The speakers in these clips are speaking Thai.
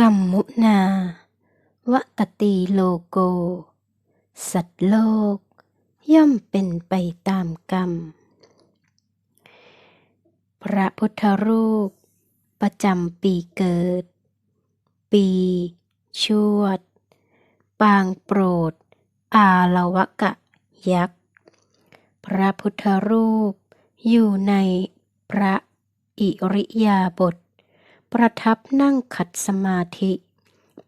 กัมมุนาวตตีโลโก สัตว์โลก ย่อมเป็นไปตามกรรม พระพุทธรูป ประจำปีเกิด ปี ชวด ปางโปรด อาลวกะ ยักษ์ พระพุทธรูปอยู่ในพระอิริยาบถ ประทับนั่งขัดสมาธิ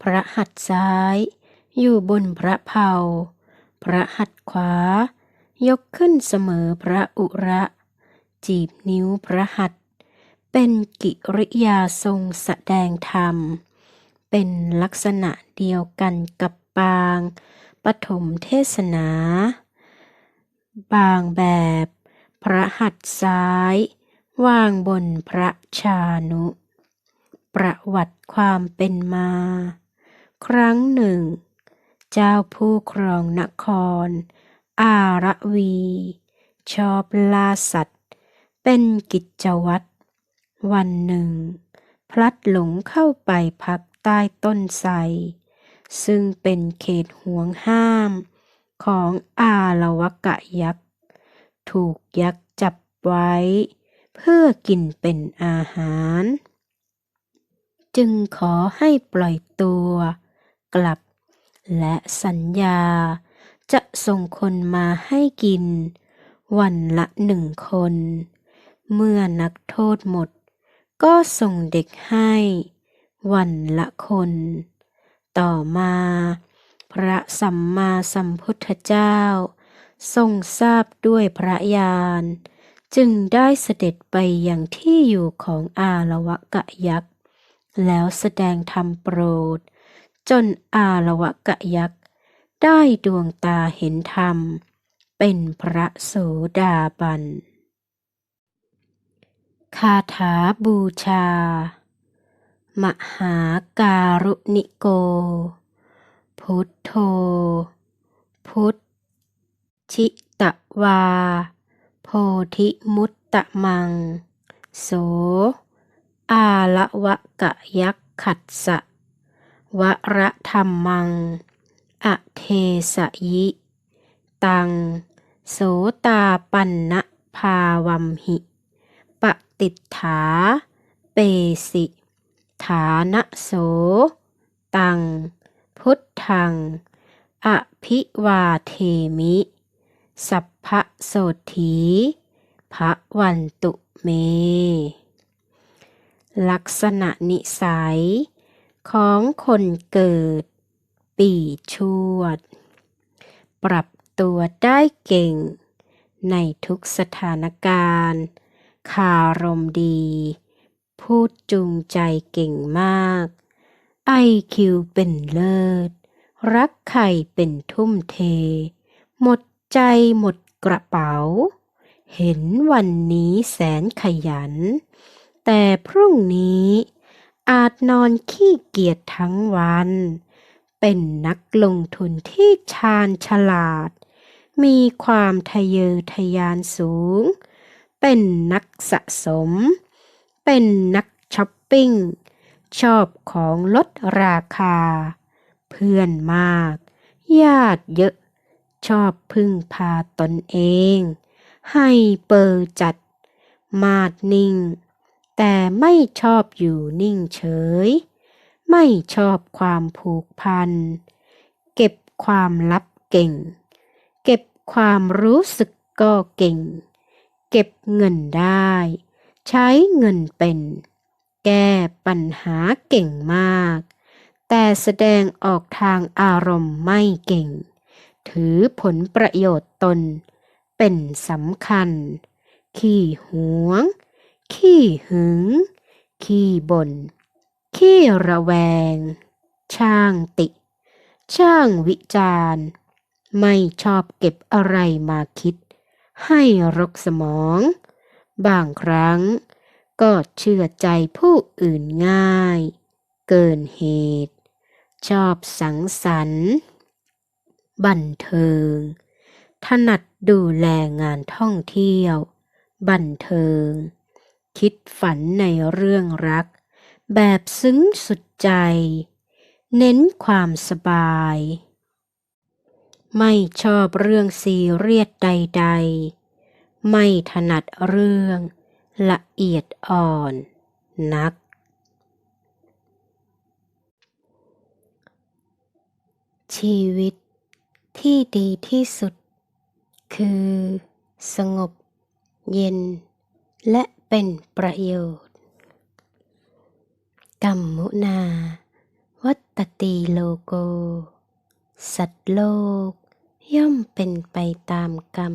พระหัตถ์ซ้าย อยู่บนพระเพาพระหัตถ์ขวา ยกขึ้นเสมอพระอุระ จีบนิ้วพระหัตถ์เป็นกิริยาทรงแสดงธรรม เป็นลักษณะเดียวกันกับปางปฐมเทศนา บางแบบ พระหัตถ์ซ้าย วางบนพระชานุ ประวัติความเป็นมา ครั้งหนึ่ง เจ้าผู้ครองนคร อาระวี ชอบล่าสัตว์ เป็นกิจวัตร วันหนึ่ง พลัดหลงเข้าไปพักใต้ต้นไทรซึ่งเป็นเขตห่วงห้ามของอาลวกะยักษ์ ถูกยักษ์จับไว้ เพื่อกินเป็นอาหาร จึงขอให้ปล่อยตัว กลับ และสัญญาจะส่งคนมาให้กิน วันละหนึ่งคน เมื่อนักโทษหมด ก็ส่งเด็กให้ วันละคน ต่อมา พระสัมมาสัมพุทธเจ้า ทรงทราบด้วยพระญาณ จึงได้เสด็จไปยังที่อยู่ของอาลวกะยักษ์ แล้วแสดงธรรมโปรด จนอาละวะกะยักษ์ ได้ดวงตาเห็นธรรม เป็นพระโสดาบัน คาถาบูชา มหาการุณิโก พุทโธ พุทธิตวา โพธิมุตตะมัง โส อาละวะกะยักขัสสะวระธรรมัง อเทสยิ ตัง โสตาปันนะภาวัมหิปฏิฏฐาเปสิ ฐานะโส ตัง พุทธัง อภิวาเทมิ สัพพะโสธีพระวันตุเม ลักษณะนิสัย ของคนเกิด ปีชวด ปรับตัวได้เก่ง ในทุกสถานการณ์ คารมดี พูดจูงใจเก่งมาก ไอคิวเป็นเลิศ รักใครเป็นทุ่มเท หมดใจหมดกระเป๋า เห็นวันนี้แสนขยัน แต่พรุ่งนี้อาจนอนขี้เกียจทั้งวัน เป็นนักลงทุนที่ชาญฉลาด มีความทะเยอทะยานสูง เป็นนักสะสม เป็นนักช้อปปิ้ง ชอบของลดราคา เพื่อนมาก ญาติเยอะ ชอบพึ่งพาตนเอง ให้เปิดจัด มาดนิ่ง แต่ไม่ชอบอยู่นิ่งเฉย ไม่ชอบความผูกพัน เก็บความลับเก่ง เก็บความรู้สึกก็เก่ง เก็บเงินได้ ใช้เงินเป็น แก้ปัญหาเก่งมาก แต่แสดงออกทางอารมณ์ไม่เก่ง ถือผลประโยชน์ตน เป็นสำคัญ ขี้หวง ขี้หึง ขี้บ่น ขี้ระแวง ช่างติ ช่างวิจารณ์ ไม่ชอบเก็บอะไรมาคิด ให้รกสมอง บางครั้งก็เชื่อใจผู้อื่นง่าย เกินเหตุ ชอบสังสรรค์ บันเทิง ถนัดดูแลงานท่องเที่ยว บันเทิง คิดฝันในเรื่องรัก แบบซึ้งสุดใจ เน้นความสบาย ไม่ชอบเรื่องซีเรียสใด ๆ ไม่ถนัดเรื่องละเอียดอ่อนนัก ชีวิตที่ดีที่สุด คือ สงบ เย็น และ เป็นประโยชน์กัมมุนา วัตตีโลโก สัตว์โลก ย่อมเป็นไปตามกรรม